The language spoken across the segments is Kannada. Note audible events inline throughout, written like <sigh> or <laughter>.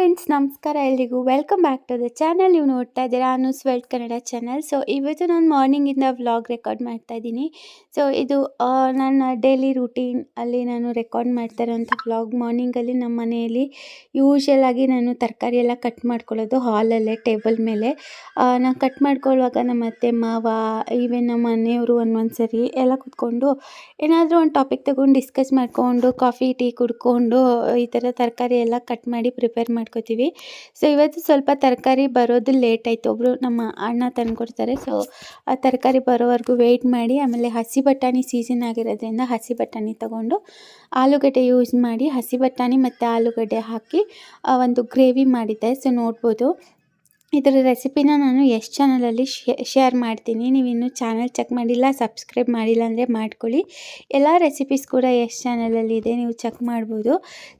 ಫ್ರೆಂಡ್ಸ್, ನಮಸ್ಕಾರ ಎಲ್ರಿಗೂ. Welcome back to the channel ನೀವು ನೋಡ್ತಾ ಇದ್ದೀರಾ ಅನು ಸ್ವೆಲ್ಟ್ ಕನ್ನಡ ಚಾನಲ್ ಸೊ ಇವತ್ತು ನಾನು ಮಾರ್ನಿಂಗಿಂದ ವ್ಲಾಗ್ ರೆಕಾರ್ಡ್ ಮಾಡ್ತಾ ಇದ್ದೀನಿ. ಸೊ ಇದು ನನ್ನ ಡೈಲಿ ರುಟೀನ್ ಅಲ್ಲಿ ನಾನು ರೆಕಾರ್ಡ್ ಮಾಡ್ತಾ ಇರೋಂಥ ವ್ಲಾಗ್ ಮಾರ್ನಿಂಗಲ್ಲಿ ನಮ್ಮ ಮನೆಯಲ್ಲಿ ಯೂಶಲ್ ಆಗಿ ನಾನು ತರಕಾರಿ ಎಲ್ಲ ಕಟ್ ಮಾಡ್ಕೊಳ್ಳೋದು ಹಾಲಲ್ಲೇ ಟೇಬಲ್ ಮೇಲೆ. ನಾನು ಕಟ್ ಮಾಡ್ಕೊಳ್ಳುವಾಗ ನಮ್ಮ ಅತ್ತೆ, ಮಾವ ಈವನ್ ನಮ್ಮ ಮನೆಯವರು ಒಂದೊಂದು ಸರಿ ಎಲ್ಲ ಕೂತ್ಕೊಂಡು ಏನಾದರೂ ಒಂದು ಟಾಪಿಕ್ ತಗೊಂಡು ಡಿಸ್ಕಸ್ ಮಾಡಿಕೊಂಡು ಕಾಫಿ ಟೀ ಕುಡ್ಕೊಂಡು ಈ ಥರ ತರಕಾರಿ ಎಲ್ಲ ಕಟ್ ಮಾಡಿ ಪ್ರಿಪೇರ್ ಮಾಡ್ಕೋತೀವಿ. ಸೊ ಇವತ್ತು ಸ್ವಲ್ಪ ತರಕಾರಿ ಬರೋದು ಲೇಟ್ ಆಯಿತು. ಒಬ್ಬರು ನಮ್ಮ ಅಣ್ಣ ತಂದುಕೊಡ್ತಾರೆ ಸೊ ಆ ತರಕಾರಿ ಬರೋವರೆಗೂ ವೆಯ್ಟ್ ಮಾಡಿ, ಆಮೇಲೆ ಹಸಿ ಬಟಾಣಿ ಸೀಸನ್ ಆಗಿರೋದ್ರಿಂದ ಹಸಿ ಬಟಾಣಿ ತಗೊಂಡು ಆಲೂಗಡ್ಡೆ ಯೂಸ್ ಮಾಡಿ ಹಸಿ ಬಟಾಣಿ ಮತ್ತು ಆಲೂಗಡ್ಡೆ ಹಾಕಿ ಒಂದು ಗ್ರೇವಿ ಮಾಡಿದ್ದೆ. ಸೊ ನೋಡ್ಬೋದು. ಇದರ ರೆಸಿಪಿನ ನಾನು ಎಷ್ಟು ಚಾನಲಲ್ಲಿ ಶೇರ್ ಮಾಡ್ತೀನಿ, ನೀವು ಇನ್ನೂ ಚಾನಲ್ ಚೆಕ್ ಮಾಡಿಲ್ಲ ಸಬ್ಸ್ಕ್ರೈಬ್ ಮಾಡಿಲ್ಲ ಅಂದರೆ ಮಾಡ್ಕೊಳ್ಳಿ. ಎಲ್ಲ ರೆಸಿಪೀಸ್ ಕೂಡ ಎಷ್ಟು ಚಾನಲಲ್ಲಿ ಇದೆ, ನೀವು ಚೆಕ್ ಮಾಡ್ಬೋದು.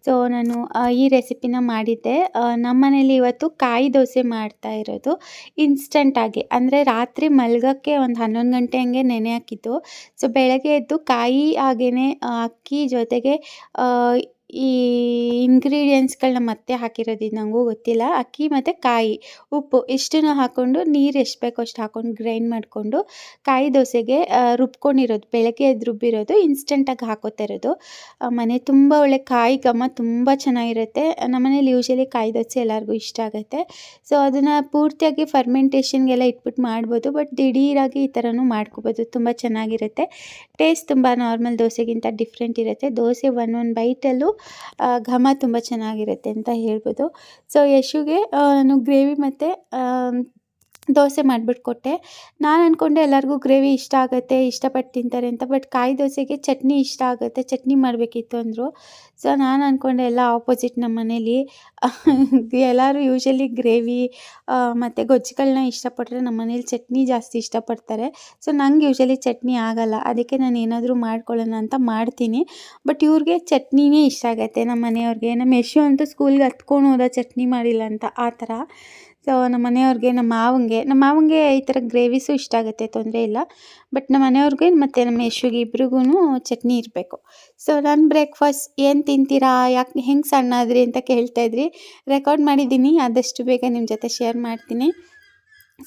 ಸೊ ನಾನು ಈ ರೆಸಿಪಿನ ಮಾಡಿದ್ದೆ. ನಮ್ಮನೇಲಿ ನಮ್ಮ ಮನೇಲಿ ಇವತ್ತು ಕಾಯಿ ದೋಸೆ ಮಾಡ್ತಾ ಇರೋದು. ಇನ್ಸ್ಟಂಟಾಗಿ ಅಂದರೆ ರಾತ್ರಿ ಮಲ್ಗೋಕ್ಕೆ ಒಂದು ಹನ್ನೊಂದು ಗಂಟೆ ಹಂಗೆ ನೆನೆ ಹಾಕಿದ್ದು. ಸೊ ಬೆಳಗ್ಗೆ ಎದ್ದು ಕಾಯಿ ಹಾಗೆಯೇ ಅಕ್ಕಿ ಜೊತೆಗೆ ಈ ಇಂಗ್ರೀಡಿಯೆಂಟ್ಸ್ಗಳನ್ನ ಮತ್ತೆ ಹಾಕಿರೋದು ಇದು ನನಗೂ ಗೊತ್ತಿಲ್ಲ. ಅಕ್ಕಿ ಮತ್ತು ಕಾಯಿ. ಉಪ್ಪು ಇಷ್ಟನ್ನು ಹಾಕ್ಕೊಂಡು ನೀರು ಎಷ್ಟು ಬೇಕೋ ಅಷ್ಟು ಹಾಕ್ಕೊಂಡು ಗ್ರೈಂಡ್ ಮಾಡಿಕೊಂಡು ಕಾಯಿ ದೋಸೆಗೆ ರುಬ್ಕೊಂಡಿರೋದು. ಬೆಳಗ್ಗೆ ಎದ್ದು ರುಬ್ಬಿರೋದು ಇನ್ಸ್ಟೆಂಟಾಗಿ ಹಾಕೋತಾ ಇರೋದು. ಮನೆ ತುಂಬ ಒಳ್ಳೆ ಕಾಯಿ ಘಮ ತುಂಬ ಚೆನ್ನಾಗಿರುತ್ತೆ. ನಮ್ಮನೇಲಿ ಯೂಶಲಿ ಕಾಯಿ ದೋಸೆ ಎಲ್ಲರಿಗೂ ಇಷ್ಟ ಆಗುತ್ತೆ. ಸೊ ಅದನ್ನು ಪೂರ್ತಿಯಾಗಿ ಫರ್ಮೆಂಟೇಷನ್ಗೆಲ್ಲ ಇಟ್ಬಿಟ್ಟು ಮಾಡ್ಬೋದು. ಬಟ್ ದಿಢೀರಾಗಿ ಈ ಥರನೂ ಮಾಡ್ಕೋಬೋದು. ತುಂಬ ಚೆನ್ನಾಗಿರುತ್ತೆ. ಟೇಸ್ಟ್ ತುಂಬ ನಾರ್ಮಲ್ ದೋಸೆಗಿಂತ ಡಿಫ್ರೆಂಟ್ ಇರುತ್ತೆ. ದೋಸೆ ಒನ್ ಒನ್ ಬೈಟಲ್ಲೂ ಘಮ ತುಂಬ ಚೆನ್ನಾಗಿರುತ್ತೆ ಅಂತ ಹೇಳ್ಬೋದು. ಸೊ ಯಶುಗೆ ನಾನು ಗ್ರೇವಿ ಮತ್ತು ದೋಸೆ ಮಾಡಿಬಿಟ್ಟು ಕೊಟ್ಟೆ ನಾನು ಅಂದ್ಕೊಂಡೆ ಎಲ್ಲರಿಗೂ ಗ್ರೇವಿ ಇಷ್ಟ ಆಗುತ್ತೆ ಇಷ್ಟಪಟ್ಟು ತಿಂತಾರೆ ಅಂತ, ಬಟ್ ಕಾಯಿ ದೋಸೆಗೆ ಚಟ್ನಿ ಇಷ್ಟ ಆಗುತ್ತೆ, ಚಟ್ನಿ ಮಾಡಬೇಕಿತ್ತು ಅಂದರು. ಸೊ ನಾನು ಅಂದ್ಕೊಂಡೆ ಎಲ್ಲ ಆಪೋಸಿಟ್ ನಮ್ಮ ಮನೇಲಿ. <laughs> ಎಲ್ಲರೂ ಯೂಶಲಿ ಗ್ರೇವಿ ಮತ್ತು ಗೊಜ್ಜುಗಳನ್ನ ಇಷ್ಟಪಟ್ಟರೆ ನಮ್ಮ ಮನೇಲಿ ಚಟ್ನಿ ಜಾಸ್ತಿ ಇಷ್ಟಪಡ್ತಾರೆ. ಸೊ ನಂಗೆ ಯೂಶಲಿ ಚಟ್ನಿ ಆಗಲ್ಲ, ಅದಕ್ಕೆ ನಾನು ಏನಾದರೂ ಮಾಡ್ಕೊಳ್ಳೋಣ ಅಂತ ಮಾಡ್ತೀನಿ. ಬಟ್ ಇವ್ರಿಗೆ ಚಟ್ನಿನೇ ಇಷ್ಟ ಆಗುತ್ತೆ ನಮ್ಮ ಮನೆಯವ್ರಿಗೆ. ನಮ್ಮ ಯಶು ಅಂತೂ ಸ್ಕೂಲ್ಗೆ ಹತ್ಕೊಂಡು ಹೋದ ಚಟ್ನಿ ಮಾಡಿಲ್ಲ ಅಂತ, ಆ ಥರ. ಸೊ ನಮ್ಮ ಮನೆಯವ್ರಿಗೆ, ನಮ್ಮ ಮಾವಂಗೆ ನಮ್ಮ ಮಾವಂಗೆ ಈ ಥರ ಗ್ರೇವಿಸು ಇಷ್ಟ ಆಗುತ್ತೆ, ತೊಂದರೆ ಇಲ್ಲ. ಬಟ್ ನಮ್ಮ ಮನೆಯವ್ರಿಗೆ ಮತ್ತು ನಮ್ಮ ಯಶುಗೆ ಇಬ್ರಿಗೂ ಚಟ್ನಿ ಇರಬೇಕು. ಸೊ ನಾನು ಬ್ರೇಕ್ಫಾಸ್ಟ್ ಏನು ತಿಂತೀರಾ, ಯಾಕೆ ಹೆಂಗೆ ಸಣ್ಣ ಆದ್ರಿ ಅಂತ ಕೇಳ್ತಾ ಇದ್ರಿ. ರೆಕಾರ್ಡ್ ಮಾಡಿದ್ದೀನಿ, ಆದಷ್ಟು ಬೇಗ ನಿಮ್ಮ ಜೊತೆ ಶೇರ್ ಮಾಡ್ತೀನಿ.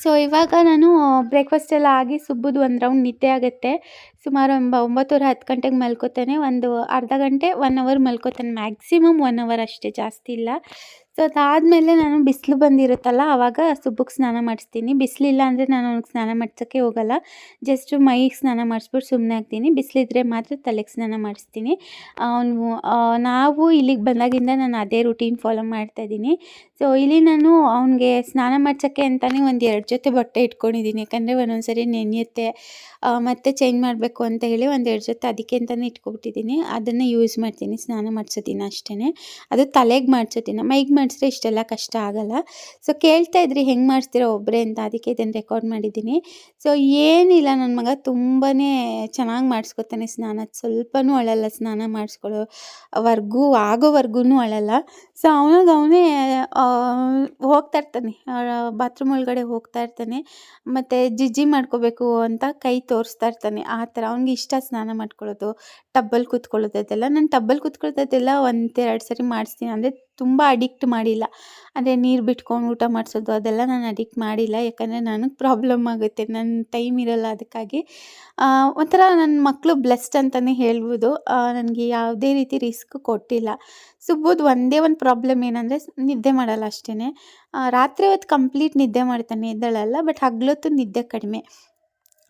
ಸೊ ಇವಾಗ ನಾನು ಬ್ರೇಕ್ಫಾಸ್ಟ್ ಎಲ್ಲ ಆಗಿ ಸುಬ್ಬುದು ಒಂದು ರೌಂಡ್ ನಿದ್ದೆ ಆಗುತ್ತೆ. ಸುಮಾರು ಒಂಬ ಒಂಬತ್ತುವರೆ, ಹತ್ತು ಗಂಟೆಗೆ ಮಲ್ಕೋತಾನೆ. ಒಂದು ಅರ್ಧ ಗಂಟೆ ಒನ್ ಅವರ್ ಮಲ್ಕೋತಾನೆ. ಮ್ಯಾಕ್ಸಿಮಮ್ ಒನ್ ಅವರ್ ಅಷ್ಟೇ, ಜಾಸ್ತಿ ಇಲ್ಲ. ಸೊ ಅದಾದಮೇಲೆ ನಾನು ಬಿಸಿಲು ಬಂದಿರುತ್ತಲ್ಲ ಆವಾಗ ಸುಬ್ಬಕ್ಕೆ ಸ್ನಾನ ಮಾಡಿಸ್ತೀನಿ. ಬಿಸಿಲಿಲ್ಲ ಅಂದರೆ ನಾನು ಅವ್ನಿಗೆ ಸ್ನಾನ ಮಾಡ್ಸೋಕ್ಕೆ ಹೋಗಲ್ಲ. ಜಸ್ಟ್ ಮೈಗೆ ಸ್ನಾನ ಮಾಡಿಸ್ಬಿಟ್ಟು ಸುಮ್ಮನೆ ಆಗ್ತೀನಿ. ಬಿಸಿಲಿದ್ರೆ ಮಾತ್ರ ತಲೆಗೆ ಸ್ನಾನ ಮಾಡಿಸ್ತೀನಿ. ಅವನು ನಾವು ಇಲ್ಲಿಗೆ ಬಂದಾಗಿಂದ ನಾನು ಅದೇ ರೂಟೀನ್ ಫಾಲೋ ಮಾಡ್ತಾಯಿದ್ದೀನಿ ಸೊ ಇಲ್ಲಿ ನಾನು ಅವನಿಗೆ ಸ್ನಾನ ಮಾಡ್ಸೋಕ್ಕೆ ಅಂತಲೇ ಒಂದು ಎರಡು ಜೊತೆ ಬಟ್ಟೆ ಇಟ್ಕೊಂಡಿದ್ದೀನಿ. ಯಾಕಂದರೆ ಒಂದೊಂದು ಸರಿ ನೆನೆಯುತ್ತೆ ಮತ್ತೆ ಚೇಂಜ್ ಮಾಡಬೇಕು ಅಂತ ಹೇಳಿ ಒಂದು ಎರಡು ಜೊತೆ ಅದಕ್ಕೆ ಅಂತಲೇ ಇಟ್ಕೊಬಿಟ್ಟಿದ್ದೀನಿ ಅದನ್ನು ಯೂಸ್ ಮಾಡ್ತೀನಿ, ಸ್ನಾನ ಮಾಡಿಸೋ ದಿನ ಅಷ್ಟೇ ಅದು ತಲೆಗೆ ಮಾಡಿಸೋ ದಿನ ಮೈಗೆ ಮಾಡಿಸಿದ್ರೆ ಇಷ್ಟೆಲ್ಲ ಕಷ್ಟ ಆಗಲ್ಲ. ಸೊ ಕೇಳ್ತಾ ಇದ್ರಿ, ಹೆಂಗೆ ಮಾಡಿಸ್ತೀರಾ ಒಬ್ಬರೇ ಅಂತ? ಅದಕ್ಕೆ ಇದನ್ನು ರೆಕಾರ್ಡ್ ಮಾಡಿದ್ದೀನಿ ಸೊ ಏನಿಲ್ಲ ನನ್ನ ಮಗ ತುಂಬಾ ಚೆನ್ನಾಗಿ ಮಾಡಿಸ್ಕೊತಾನೆ ಸ್ನಾನ. ಸ್ವಲ್ಪನೂ ಅಳಲ್ಲ ಸ್ನಾನ ಮಾಡಿಸ್ಕೊಳ್ಳೋ ವರ್ಗೂ ಆಗೋವರೆಗೂ ಅಳಲ್ಲ. ಸೊ ಅವನಾಗ ಅವನೇ ಹೋಗ್ತಾ ಇರ್ತಾನೆ. ಬಾತ್ರೂಮ್ ಒಳಗಡೆ ಹೋಗ್ತಾ ಇರ್ತಾನೆ. ಮತ್ತು ಜಿಜ್ಜಿ ಮಾಡ್ಕೋಬೇಕು ಅಂತ ಕೈ ತೋರಿಸ್ತಾ ಇರ್ತಾನೆ. ಆ ಥರ ಅವ್ನಿಗೆ ಇಷ್ಟ ಸ್ನಾನ ಮಾಡ್ಕೊಳ್ಳೋದು ಟಬ್ಬಲ್ಲಿ ಕೂತ್ಕೊಳ್ಳೋದು ಅದೆಲ್ಲ. ನಾನು ಟಬ್ಬಲ್ಲಿ ಕೂತ್ಕೊಳ್ಳೋದೆಲ್ಲ ಒಂದೆರಡು ಸರಿ ಮಾಡಿಸ್ತೀನಿ. ಅಂದರೆ ತುಂಬ ಅಡಿಕ್ಟ್ ಮಾಡಿಲ್ಲ. ಅಂದರೆ ನೀರು ಬಿಟ್ಕೊಂಡು ಊಟ ಮಾಡಿಸೋದು ಅದೆಲ್ಲ ನಾನು ಅಡಿಕ್ಟ್ ಮಾಡಿಲ್ಲ. ಯಾಕಂದರೆ ನನಗೆ ಪ್ರಾಬ್ಲಮ್ ಆಗುತ್ತೆ. ನನ್ನ ಟೈಮ್ ಇರೋಲ್ಲ ಅದಕ್ಕಾಗಿ. ಒಂಥರ ನನ್ನ ಮಕ್ಕಳು ಬ್ಲೆಸ್ಡ್ ಅಂತಲೇ ಹೇಳ್ಬೋದು. ನನಗೆ ಯಾವುದೇ ರೀತಿ ರಿಸ್ಕ್ ಕೊಟ್ಟಿಲ್ಲ. ಸುಬ್ಬುದು ಒಂದೇ ಒಂದು ಪ್ರಾಬ್ಲಮ್ ಏನಂದರೆ ನಿದ್ದೆ ಮಾಡಲ್ಲ ಅಷ್ಟೇ ರಾತ್ರಿ ಹೊತ್ತು ಕಂಪ್ಲೀಟ್ ನಿದ್ದೆ ಮಾಡ್ತಾನೆ ಇದ್ದಾಳಲ್ಲ ಬಟ್ ಹಗ್ಲೊತ್ತು ನಿದ್ದೆ ಕಡಿಮೆ.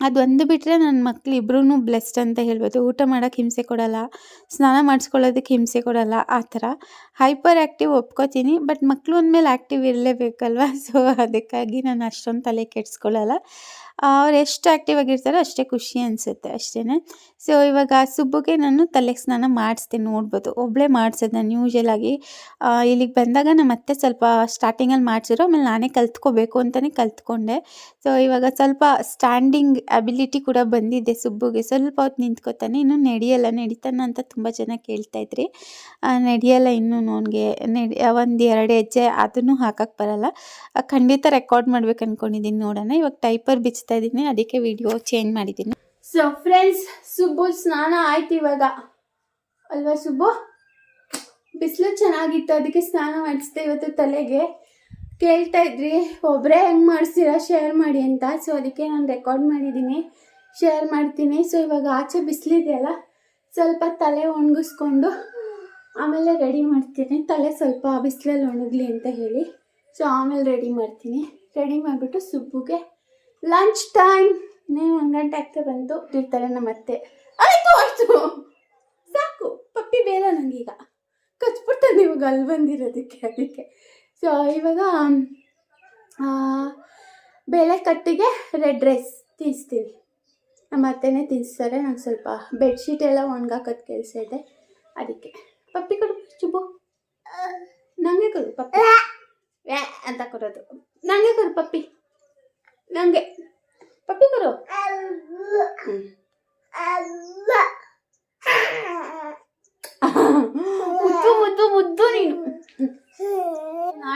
ಅದೊಂದು ಬಿಟ್ಟರೆ ನನ್ನ ಮಕ್ಳು ಇಬ್ಬರೂ ಬ್ಲೆಸ್ಡ್ ಅಂತ ಹೇಳ್ಬೋದು. ಊಟ ಮಾಡೋಕ್ಕೆ ಹಿಂಸೆ ಕೊಡಲ್ಲ, ಸ್ನಾನ ಮಾಡಿಸ್ಕೊಳ್ಳೋದಕ್ಕೆ ಹಿಂಸೆ ಕೊಡಲ್ಲ, ಆ ಥರ. ಹೈಪರ್ ಆ್ಯಕ್ಟಿವ್ ಒಪ್ಕೋತೀನಿ ಬಟ್ ಮಕ್ಕಳು ಅಂದಮೇಲೆ ಆ್ಯಕ್ಟಿವ್ ಇರಲೇಬೇಕಲ್ವ? ಸೊ <laughs> ಅದಕ್ಕಾಗಿ ನಾನು ಅಷ್ಟೊಂದು ತಲೆ ಕೆಡಿಸ್ಕೊಳ್ಳಲ್ಲ. ಅವ್ರು ಎಷ್ಟು ಆ್ಯಕ್ಟಿವ್ ಆಗಿರ್ತಾರೋ ಅಷ್ಟೇ ಖುಷಿ ಅನಿಸುತ್ತೆ ಅಷ್ಟೇ ಸೊ ಇವಾಗ ಸುಬ್ಬುಗೆ ನಾನು ತಲೆಗೆ ಸ್ನಾನ ಮಾಡಿಸ್ತೀನಿ ನೋಡ್ಬೋದು. ಒಬ್ಬಳೇ ಮಾಡಿಸೋದು, ನಾನು ಯೂಶಲಾಗಿ ಇಲ್ಲಿಗೆ ಬಂದಾಗ ನಾನು ಮತ್ತೆ ಸ್ವಲ್ಪ ಸ್ಟಾರ್ಟಿಂಗಲ್ಲಿ ಮಾಡಿಸಿದ್ರು, ಆಮೇಲೆ ನಾನೇ ಕಲ್ತ್ಕೋಬೇಕು ಅಂತಲೇ ಕಲ್ತ್ಕೊಂಡೆ. ಸೊ ಇವಾಗ ಸ್ವಲ್ಪ ಸ್ಟ್ಯಾಂಡಿಂಗ್ ಅಬಿಲಿಟಿ ಕೂಡ ಬಂದಿದೆ ಸುಬ್ಬುಗೆ. ಸ್ವಲ್ಪ ಹೊತ್ತು ನಿಂತ್ಕೋತಾನೆ, ಇನ್ನೂ ನಡೆಯಲ್ಲ, ನಡೀತಾನ ಅಂತ ತುಂಬ ಜನ ಕೇಳ್ತಾಯಿದ್ರಿ ನಡೆಯಲ್ಲ ಇನ್ನೂ ಅವನಿಗೆ ನಡಿ ಒಂದು ಎರಡು ಹೆಜ್ಜೆ ಅದನ್ನು ಹಾಕಕ್ಕೆ ಬರಲ್ಲ. ಖಂಡಿತ ರೆಕಾರ್ಡ್ ಮಾಡ್ಬೇಕು ಅಂದ್ಕೊಂಡಿದ್ದೀನಿ ನೋಡೋಣ. ಇವಾಗ ಟೈಪರ್ ಬಿಚ್ತಾ ಇದ್ದೀನಿ, ಅದಕ್ಕೆ ವಿಡಿಯೋ ಚೇಂಜ್ ಮಾಡಿದ್ದೀನಿ. ಸೊ ಫ್ರೆಂಡ್ಸ್ ಸುಬ್ಬು ಸ್ನಾನ ಆಯ್ತು ಇವಾಗ. ಅಲ್ವಾ ಸುಬ್ಬು? ಬಿಸಿಲು ಚೆನ್ನಾಗಿತ್ತು, ಅದಕ್ಕೆ ಸ್ನಾನ ಮಾಡಿಸ್ದೆ ಇವತ್ತು ತಲೆಗೆ. ಕೇಳ್ತಾ ಇದ್ರಿ. ಒಬ್ಬರೇ ಹೆಂಗೆ ಮಾಡಿಸ್ತೀರಾ ಶೇರ್ ಮಾಡಿ ಅಂತ. ಸೊ ಅದಕ್ಕೆ ನಾನು ರೆಕಾರ್ಡ್ ಮಾಡಿದ್ದೀನಿ. ಶೇರ್ ಮಾಡ್ತೀನಿ. ಸೊ ಇವಾಗ ಆಚೆ ಬಿಸಿಲಿದೆಯಲ್ಲ ಸ್ವಲ್ಪ ತಲೆ ಒಣಗಿಸ್ಕೊಂಡು ಆಮೇಲೆ ರೆಡಿ ಮಾಡ್ತೀನಿ. ತಲೆ ಸ್ವಲ್ಪ ಬಿಸಿಲಲ್ಲಿ ಒಣಗಲಿ ಅಂತ ಹೇಳಿ. ಸೊ ಆಮೇಲೆ ರೆಡಿ ಮಾಡ್ತೀನಿ. ರೆಡಿ ಮಾಡಿಬಿಟ್ಟು ಸುಬ್ಬುಗೆ ಲಂಚ್ ಟೈಮ್ ನೀವು ಒಂದು ಗಂಟೆ ಆಗ್ತಾ ಬಂತು. ಇರ್ತಾರೆ ನಮ್ಮ ಅತ್ತೆ. ಆಯ್ತು ಆಯ್ತು ಸಾಕು. ಪಪ್ಪಿ ಬೇಡ ನನಗೀಗ ಕಚ್ಬಿಡ್ತಾನೆ ಇವಾಗ ಅಲ್ಲಿ ಬಂದಿರೋದಕ್ಕೆ ಅದಕ್ಕೆ ಸೊ ಇವಾಗ ಬೇಳೆ ಕಟ್ಟಿಗೆ ರೆಡ್ ರೈಸ್ ತಿನ್ನಿಸ್ತೀವಿ ನಮ್ಮ ಅತ್ತೆನೇ ತಿನ್ನಿಸ್ತಾರೆ ನಂಗೆ ಸ್ವಲ್ಪ ಬೆಡ್ಶೀಟ್ ಎಲ್ಲ ಒಣಗಾಕೋದು ಕೆಲಸ ಇದೆ. ಅದಕ್ಕೆ. ಪಪ್ಪಿ ಕೊಡು, ಚುಬ್ಬು. ನನಗೆ ಕೊಡು ಪಪ್ಪಿ. ವ್ಯಾ, ಅಂತ ಕೊಡೋದು. ನನಗೆ ಕೊಡು ಪಪ್ಪಿ. ನನಗೆ ಪಪ್ಪಿ ಕೊಡು. ಹ್ಮ್.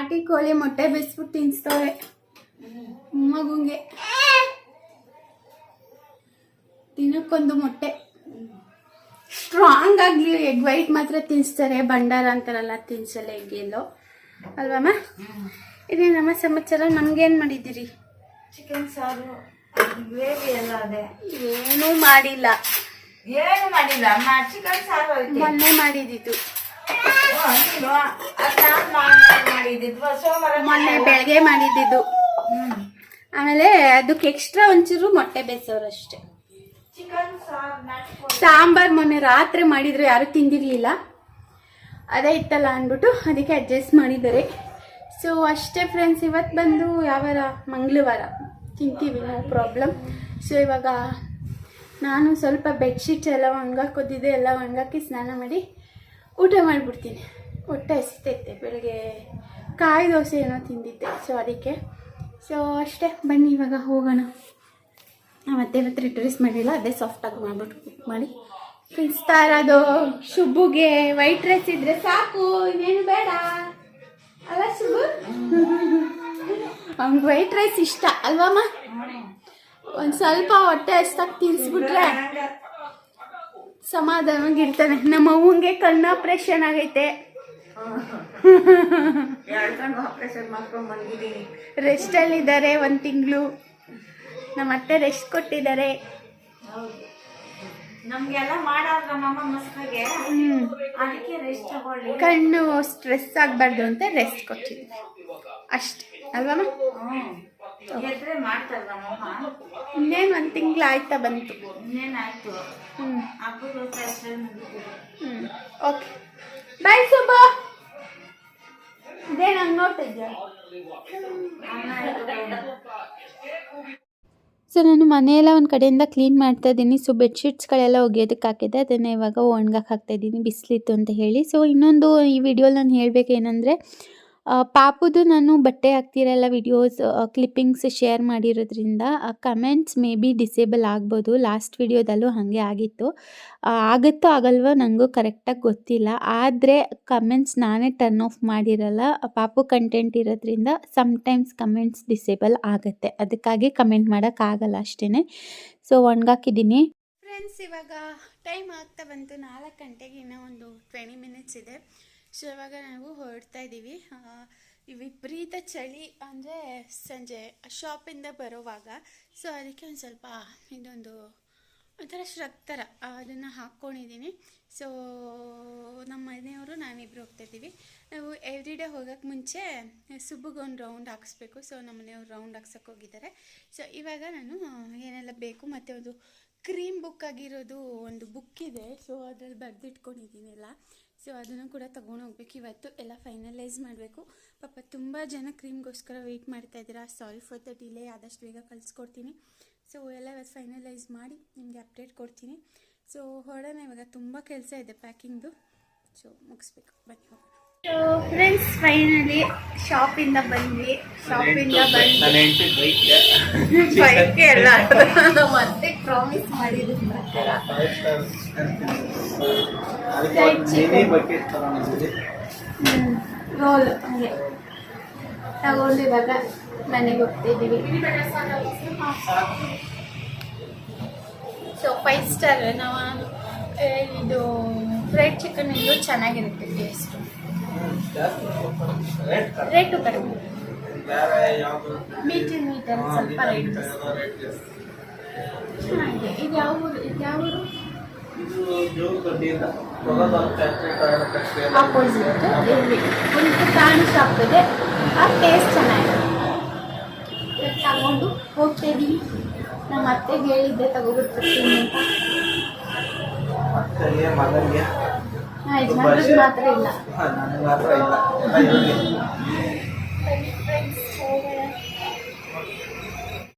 ನಾಟಿ ಕೋಳಿ ಮೊಟ್ಟೆ ಬಿಸ್ಬಿಟ್ಟು ತಿನ್ನಿಸ್ತವ್ರೆ ಮಗುಂಗೆ ದಿನಕ್ಕೊಂದು ಮೊಟ್ಟೆ. ಸ್ಟ್ರಾಂಗ್ ಆಗಲಿ ಎಗ್ ವೈಟ್ ಮಾತ್ರ ತಿನ್ನಿಸ್ತಾರೆ ಭಂಡಾರ ಅಂತಾರಲ್ಲ ತಿನ್ಸಲ್ಲ ಎಗ್ ಎಲ್ಲೋ. ಅಲ್ವಮ್ಮ ಇದೇನಮ್ಮ ಸಮಾಚಾರ. ನಮ್ಗೇನು ಮಾಡಿದ್ದೀರಿ? ಚಿಕನ್ ಸಾರು. ಗ್ರೇವಿ ಎಲ್ಲ ಅದೇ. ಏನೂ ಮಾಡಿಲ್ಲ. ಏನು ಮಾಡಿಲ್ಲ. ಚಿಕನ್ ಸಾರು ಮೊನ್ನೆ ಮಾಡಿದ್ದು ಮೊನ್ನೆ ಬೆಳಗ್ಗೆ ಮಾಡಿದ್ದು ಹ್ಮ್ ಆಮೇಲೆ ಅದಕ್ಕೆ ಎಕ್ಸ್ಟ್ರಾ ಒಂಚೂರು ಮೊಟ್ಟೆ ಬೇಸೋರು ಅಷ್ಟೇ ಸಾಂಬಾರ್ ಮೊನ್ನೆ ರಾತ್ರಿ ಮಾಡಿದ್ರು, ಯಾರು ತಿಂದಿರ್ಲಿಲ್ಲ. ಅದೇ ಇತ್ತಲ್ಲ ಅಂದ್ಬಿಟ್ಟು ಅದಕ್ಕೆ ಅಡ್ಜಸ್ಟ್ ಮಾಡಿದ್ದಾರೆ. ಸೊ ಅಷ್ಟೇ ಫ್ರೆಂಡ್ಸ್ ಇವತ್ತು ಬಂದು ಯಾವಾರ ಮಂಗಳವಾರ. ತಿಂತೀವಿ ನೋ ಪ್ರಾಬ್ಲಮ್ ಸೊ ಇವಾಗ ನಾನು ಸ್ವಲ್ಪ ಬೆಡ್ಶೀಟ್ಸ್ ಎಲ್ಲ ಒಣಗಾಕೋದಿದೆ ಎಲ್ಲ ಒಣಗಾಕಿ ಸ್ನಾನ ಮಾಡಿ ಊಟ ಮಾಡಿಬಿಡ್ತೀನಿ. ಹೊಟ್ಟೆ ಹಸಿತೈತೆ, ಬೆಳಗ್ಗೆ ಕಾಯಿ ದೋಸೆ ಏನೋ ತಿಂದಿದ್ದೆ ಸೊ ಅದಕ್ಕೆ. ಸೊ ಅಷ್ಟೇ, ಬನ್ನಿ ಇವಾಗ ಹೋಗೋಣ. ಮತ್ತೆ ಇವತ್ತು ರಿಟ್ರೀಸ್ ಮಾಡಿಲ್ಲ, ಅದೇ ಸಾಫ್ಟಾಗಿ ಮಾಡಿಬಿಟ್ಟು ಕುಕ್ ಮಾಡಿ. ತಿನ್ನಿಸ್ತಾ ಇರೋದು ಶುಭುಗೆ ವೈಟ್ ರೈಸ್ ಇದ್ರೆ ಸಾಕು, ಇನ್ನೇನು ಬೇಡ. ಅಲ್ಲ ಶುಭು? ಅವ್ನಿಗೆ ವೈಟ್ ರೈಸ್ ಇಷ್ಟ, ಅಲ್ವಮ್ಮ? ಒಂದು ಸ್ವಲ್ಪ ಹೊಟ್ಟೆ ಹಸ್ತಾಗಿ ತಿನ್ಸ್ಬಿಟ್ರೆ. ಸಮಾಧಾನವಾಗಿರ್ತಾನೆ. ನಮ್ಮ ಅವ್ವಂಗೆ ಕಣ್ಣು ಆಪ್ರೇಷನ್ ಆಗೈತೆ. ರೆಸ್ಟ್ ರೆಸ್ಟಲ್ಲಿದ್ದಾರೆ ಒಂದು ತಿಂಗಳು. ನಮ್ಮ ಅತ್ತೆ ರೆಸ್ಟ್ ಕೊಟ್ಟಿದ್ದಾರೆ. ಕಣ್ಣು ಸ್ಟ್ರೆಸ್ ಆಗಬಾರ್ದು ಅಂತ ರೆಸ್ಟ್ ಕೊಟ್ಟಿದ್ದಾರೆ. ಅಷ್ಟೇ. ಅಲ್ವಮ್ಮ? ಇನ್ನೇನು ಒಂದು ತಿಂಗಳು ಆಯ್ತಾ ಬಂತು. ಹ್ಞೂ ಓಕೆ. ಬಾಯ್ ಸುಬ್ಬ ಇದೇ ನಂಗೆ ನೋಡ್ತಾ ಸೊ ನಾನು ಮನೆಯೆಲ್ಲ ಒಂದು ಕಡೆಯಿಂದ ಕ್ಲೀನ್ ಮಾಡ್ತಾ ಇದ್ದೀನಿ. ಸೊ ಬೆಡ್ಶೀಟ್ಸ್ಗಳೆಲ್ಲ ಒಗೆಯೋದಕ್ಕೆ ಹಾಕಿದ್ದೆ. ಅದನ್ನು ಇವಾಗ ಒಣಗಕ್ಕೆ ಹಾಕ್ತಾಯಿದ್ದೀನಿ ಬಿಸಿಲಿತ್ತು ಅಂತ ಹೇಳಿ. ಸೊ ಇನ್ನೊಂದು ಈ ವಿಡಿಯೋಲಿ ನಾನು ಹೇಳಬೇಕೇನೆಂದರೆ ಪಾಪುದು ನಾನು ಬಟ್ಟೆ ಹಾಕ್ತಿರಲ್ಲ ವಿಡಿಯೋಸ್ ಕ್ಲಿಪ್ಪಿಂಗ್ಸ್ ಶೇರ್ ಮಾಡಿರೋದ್ರಿಂದ ಕಮೆಂಟ್ಸ್ ಮೇ ಬಿ ಡಿಸೇಬಲ್ ಆಗ್ಬೋದು. ಲಾಸ್ಟ್ ವಿಡಿಯೋದಲ್ಲೂ ಹಾಗೆ ಆಗಿತ್ತು. ಆಗುತ್ತೋ ಆಗಲ್ವೋ ನನಗೂ ಕರೆಕ್ಟಾಗಿ ಗೊತ್ತಿಲ್ಲ. ಆದರೆ ಕಮೆಂಟ್ಸ್ ನಾನೇ ಟರ್ನ್ ಆಫ್ ಮಾಡಿರಲ್ಲ. ಪಾಪು ಕಂಟೆಂಟ್ ಇರೋದ್ರಿಂದ ಸಮ್ಟೈಮ್ಸ್ ಕಮೆಂಟ್ಸ್ ಡಿಸೇಬಲ್ ಆಗುತ್ತೆ. ಅದಕ್ಕಾಗಿ ಕಮೆಂಟ್ ಮಾಡೋಕ್ಕಾಗಲ್ಲ ಅಷ್ಟೇ ಸೊ ಒಣಗಾಕಿದ್ದೀನಿ. ಫ್ರೆಂಡ್ಸ್ ಇವಾಗ ಟೈಮ್ ಆಗ್ತಾ ಬಂತು. ನಾಲ್ಕು ಗಂಟೆಗೆ ಇನ್ನೂ ಒಂದು ಟ್ವೆಂಟಿ ಮಿನಿಟ್ಸ್ ಇದೆ. ಸೊ ಇವಾಗ ನಾವು ಹೊರಡ್ತಾ ಇದ್ದೀವಿ. ವಿಪರೀತ ಚಳಿ ಅಂದರೆ ಸಂಜೆ ಶಾಪಿಂದ ಬರೋವಾಗ. ಸೊ ಅದಕ್ಕೆ ಒಂದು ಸ್ವಲ್ಪ ಇದೊಂದು ಒಂಥರ ಶ್ರಗ್ ಥರ ಅದನ್ನು ಹಾಕ್ಕೊಂಡಿದ್ದೀನಿ ಸೊ ನಮ್ಮ ಮನೆಯವರು ಹೋಗ್ತಾ ಇದ್ದೀವಿ. ನಾವು ಎವ್ರಿ ಡೇ ಹೋಗೋಕ್ಕೆ ಮುಂಚೆ ಸುಬ್ಬಗೊಂದು ರೌಂಡ್ ಹಾಕಿಸ್ಬೇಕು. ಸೊ ನಮ್ಮ ಮನೆಯವರು ರೌಂಡ್ ಹಾಕ್ಸಕ್ಕೆ ಹೋಗಿದ್ದಾರೆ. ಸೊ ಇವಾಗ ನಾನು ಏನೆಲ್ಲ ಬೇಕು ಮತ್ತು ಒಂದು ಕ್ರೀಮ್ ಬುಕ್ ಆಗಿರೋದು ಒಂದು ಬುಕ್ ಇದೆ. ಸೊ ಅದರಲ್ಲಿ ಬರೆದಿಟ್ಕೊಂಡಿದ್ದೀನಿ ಎಲ್ಲ ಸೊ ಅದನ್ನು ಕೂಡ ತೊಗೊಂಡು ಹೋಗ್ಬೇಕು ಇವತ್ತು ಎಲ್ಲ ಫೈನಲೈಸ್ ಮಾಡಬೇಕು. ಪಾಪ ತುಂಬ ಜನ ಕ್ರೀಮ್ಗೋಸ್ಕರ ವೆಯ್ಟ್ ಮಾಡ್ತಾ ಇದ್ದೀರಾ? ಸಾರಿ ಫಾರ್ ದ ಡಿಲೇ ಆದಷ್ಟು ಬೇಗ ಕಳಿಸ್ಕೊಡ್ತೀನಿ. ಸೊ ಎಲ್ಲ ಇವತ್ತು ಫೈನಲೈಸ್ ಮಾಡಿ ನಿಮಗೆ ಅಪ್ಡೇಟ್ ಕೊಡ್ತೀನಿ. ಸೊ ಹೊರಡೋಣ ಇವಾಗ. ತುಂಬ ಕೆಲಸ ಇದೆ ಪ್ಯಾಕಿಂಗ್ದು ಸೊ ಮುಗಿಸ್ಬೇಕು. ಬನ್ನಿ ಹೋಗೋಣ. ಫ್ರೆಂಡ್ಸ್ ಫೈನಲಿ ಶಾಪಿಂದ ಬಂದ್ವಿ. ಶಾಪಿಂದ ಬಂದು ನನ್ನ ಹೆಂಡತಿ ಬೈಕ್ ಎಲ್ಲ ಮತ್ತೆ ಪ್ರಾಮಿಸ್ ಮಾಡಿದ ಪ್ರಕಾರ ರೋಲ್ ಹಂಗೆ. ತಗೊಂಡು ಇವಾಗ ಮನೆಗೆ ಹೋಗ್ತಿದ್ದೀವಿ ಸೊ ಫೈವ್ ಸ್ಟಾರ್ ನಾವು ಇದು ಫ್ರೈಡ್ ರೆಡ್ ಚಿಕನ್ ಇದು ಚೆನ್ನಾಗಿರುತ್ತೆ ಟೇಸ್ಟು ರೇಟ್ ಕಡಿಮೆ. ಮೀಟರ್ ಮೀಟರ್ ಸ್ವಲ್ಪ ರೇಟ್ ಚೆನ್ನಾಗಿದೆ ಇದು ಯಾವ ಇದು ಯಾವ ಆಪೋಸಿಟ್ ಇಲ್ಲಿ ಒಂದು ಪ್ರಾಣಿ ಶಾಪ್ ಇದೆ. ಆ ಟೇಸ್ಟ್ ಚೆನ್ನಾಗಿದೆ. ತಗೊಂಡು ಹೋಗ್ತಾ ನಮ್ಮ ಅತ್ತೆಗೆ ಹೇಳಿದ್ದೆ ತಗೋಬಿಡ್ತೀನಿ ಅಂತ. ಮಕ್ಕಳಿಗೆ ಮಗನಿಗೆ ಹಾಂ ಯಜಮಾನ್ರಿಗೆ ಮಾತ್ರ ಇಲ್ಲ ನನಗೆ ಮಾತ್ರ ಇಲ್ಲ